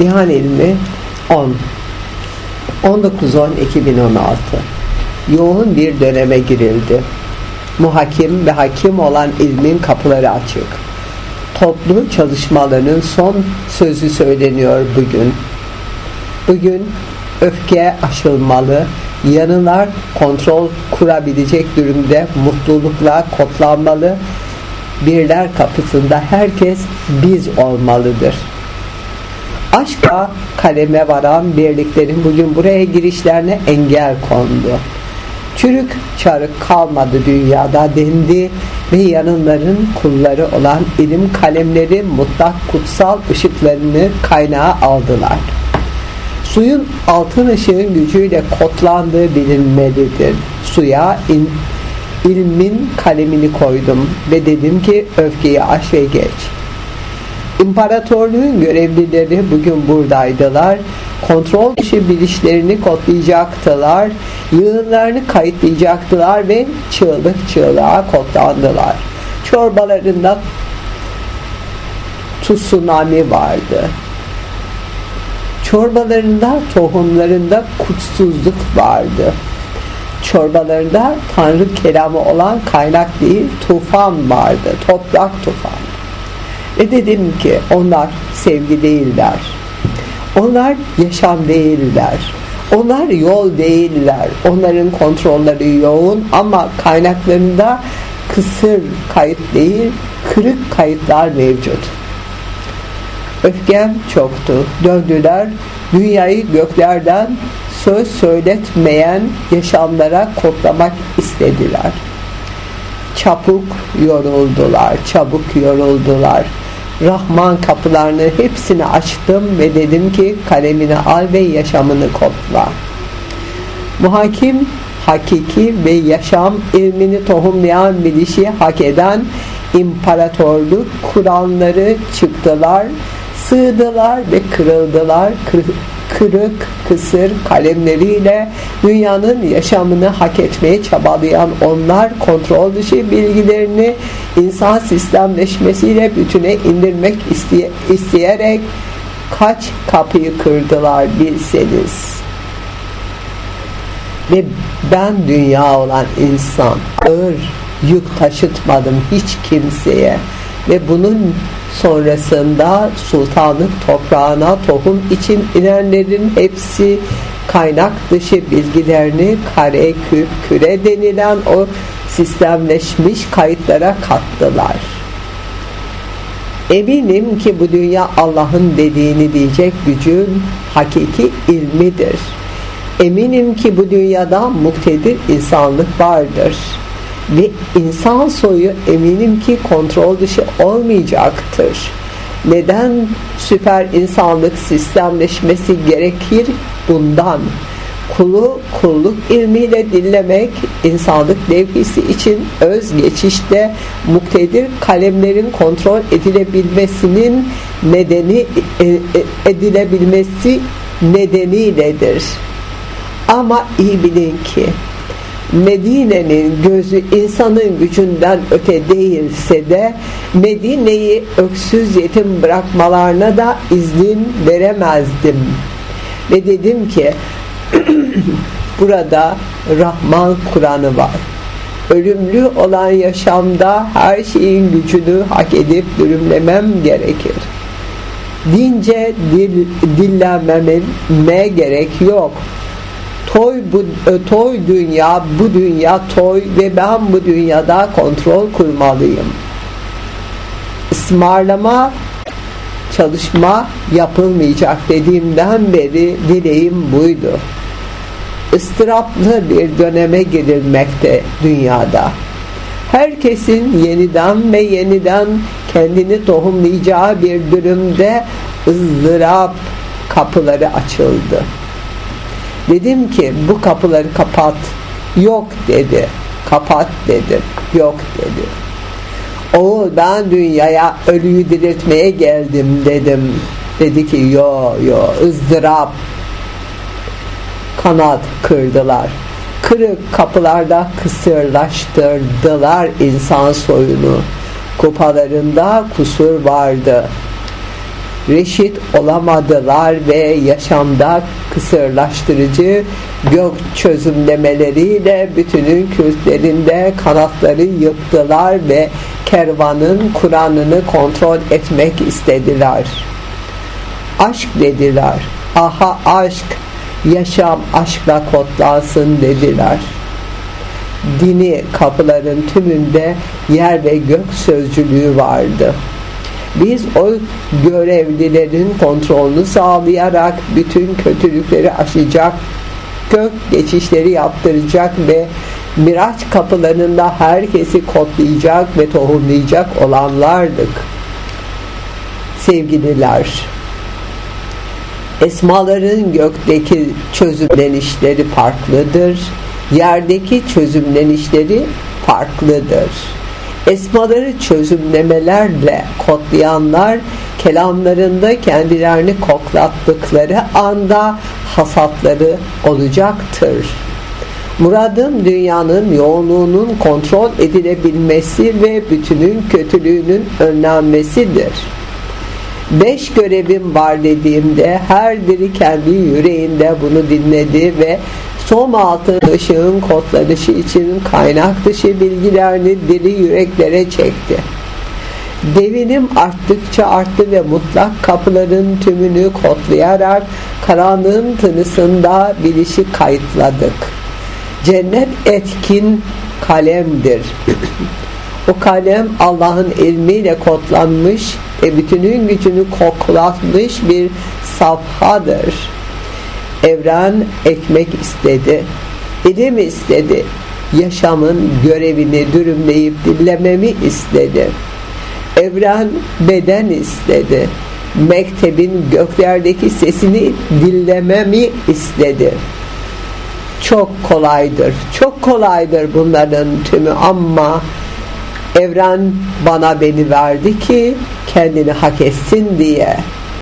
İhan ilmi 10 19-10-2016 Yoğun bir döneme girildi. Muhakim ve hakim olan ilmin kapıları açık. Toplu çalışmaların son sözü söyleniyor bugün. Bugün öfke aşılmalı, yanılar kontrol kurabilecek durumda mutlulukla kodlanmalı, birler kapısında herkes biz olmalıdır. Aşka kaleme varan birliklerin bugün buraya girişlerine engel kondu. Çürük çarık kalmadı dünyada dendi ve yanınların kulları olan ilim kalemleri mutlak kutsal ışıklarını kaynağa aldılar. Suyun altın ışığın gücüyle kotlandığı bilinmelidir. Suya in, ilmin kalemini koydum ve dedim ki öfkeyi aş ve geç. İmparatorluğun görevlileri bugün buradaydılar. Kontrol dışı bilişlerini kodlayacaktılar. Yığınlarını kayıtlayacaktılar ve çığlık çığlığa kodlandılar. Çorbalarında tsunami vardı. Çorbalarında, tohumlarında kutsuzluk vardı. Çorbalarında Tanrı kelamı olan kaynak değil, tufan vardı. Toprak tufan. Ve dedim ki onlar sevgi değiller. Onlar yaşam değiller. Onlar yol değiller. Onların kontrolleri yoğun ama kaynaklarında kısır kayıt değil, kırık kayıtlar mevcut. Öfkem çoktu. Döndüler. Dünyayı göklerden söz söyletmeyen yaşamlara kodlamak istediler. Çabuk yoruldular. Çabuk yoruldular. Rahman kapılarını hepsini açtım ve dedim ki kalemini al ve yaşamını kodla. Muhakim hakiki ve yaşam ilmini tohumlayan bilişi hak eden imparatorluk kuranları çıktılar, sığdılar ve kırıldılar. Kır, kırık, kısır kalemleriyle dünyanın yaşamını hak etmeye çabalayan onlar kontrol dışı bilgilerini insan sistemleşmesiyle bütüne indirmek isteye, isteyerek kaç kapıyı kırdılar bilseniz. Ve ben dünya olan insan ağır yük taşıtmadım hiç kimseye ve bunun sonrasında sultanlık toprağına tohum için inenlerin hepsi kaynak dışı bilgilerini kare, küp, küre denilen o sistemleşmiş kayıtlara kattılar. Eminim ki bu dünya Allah'ın dediğini diyecek gücün hakiki ilmidir. Eminim ki bu dünyada muktedir insanlık vardır ve insan soyu eminim ki kontrol dışı olmayacaktır. Neden süper insanlık sistemleşmesi gerekir? Bundan. Kulu kulluk ilmiyle dinlemek insanlık levhisi için öz geçişte muktedir kalemlerin kontrol edilebilmesinin nedeni e, e, edilebilmesi nedeniyledir. Ama iyi bilin ki Medine'nin gözü insanın gücünden öte değilse de Medine'yi öksüz yetim bırakmalarına da izin veremezdim. Ve dedim ki burada Rahman Kur'an'ı var. Ölümlü olan yaşamda her şeyin gücünü hak edip dürümlemem gerekir. Dince dil, dillenmeme gerek yok toy bu e, toy dünya bu dünya toy ve ben bu dünyada kontrol kurmalıyım. Ismarlama çalışma yapılmayacak dediğimden beri dileğim buydu. Istıraplı bir döneme girilmekte dünyada. Herkesin yeniden ve yeniden kendini tohumlayacağı bir durumda ızdırap kapıları açıldı Dedim ki bu kapıları kapat. Yok dedi. Kapat dedim. Yok dedi. Oğul ben dünyaya ölüyü diriltmeye geldim dedim. Dedi ki yo yo ızdırap kanat kırdılar. Kırık kapılarda kısırlaştırdılar insan soyunu. Kupalarında kusur vardı. Reşit olamadılar ve yaşamda kısırlaştırıcı gök çözümlemeleriyle bütünün kültlerinde kanatları yıktılar ve kervanın Kur'an'ını kontrol etmek istediler. Aşk dediler. Aha aşk, yaşam aşkla kodlansın dediler. Dini kapıların tümünde yer ve gök sözcülüğü vardı. Biz o görevlilerin kontrolünü sağlayarak bütün kötülükleri aşacak, gök geçişleri yaptıracak ve Miraç kapılarında herkesi kodlayacak ve tohumlayacak olanlardık. Sevgililer, esmaların gökteki çözümlenişleri farklıdır, yerdeki çözümlenişleri farklıdır. Esmaları çözümlemelerle kodlayanlar kelamlarında kendilerini koklattıkları anda hasatları olacaktır. Muradım dünyanın yoğunluğunun kontrol edilebilmesi ve bütünün kötülüğünün önlenmesidir. Beş görevim var dediğimde her biri kendi yüreğinde bunu dinledi ve som altın ışığın kodlanışı için kaynak dışı bilgilerini diri yüreklere çekti. Devinim arttıkça arttı ve mutlak kapıların tümünü kodlayarak karanlığın tınısında bilişi kayıtladık. Cennet etkin kalemdir. o kalem Allah'ın ilmiyle kodlanmış ve bütünün gücünü koklatmış bir safhadır. Evren ekmek istedi, ilim istedi, yaşamın görevini dürümleyip dinlememi istedi. Evren beden istedi, mektebin göklerdeki sesini dinlememi istedi. Çok kolaydır, çok kolaydır bunların tümü ama evren bana beni verdi ki kendini hak etsin diye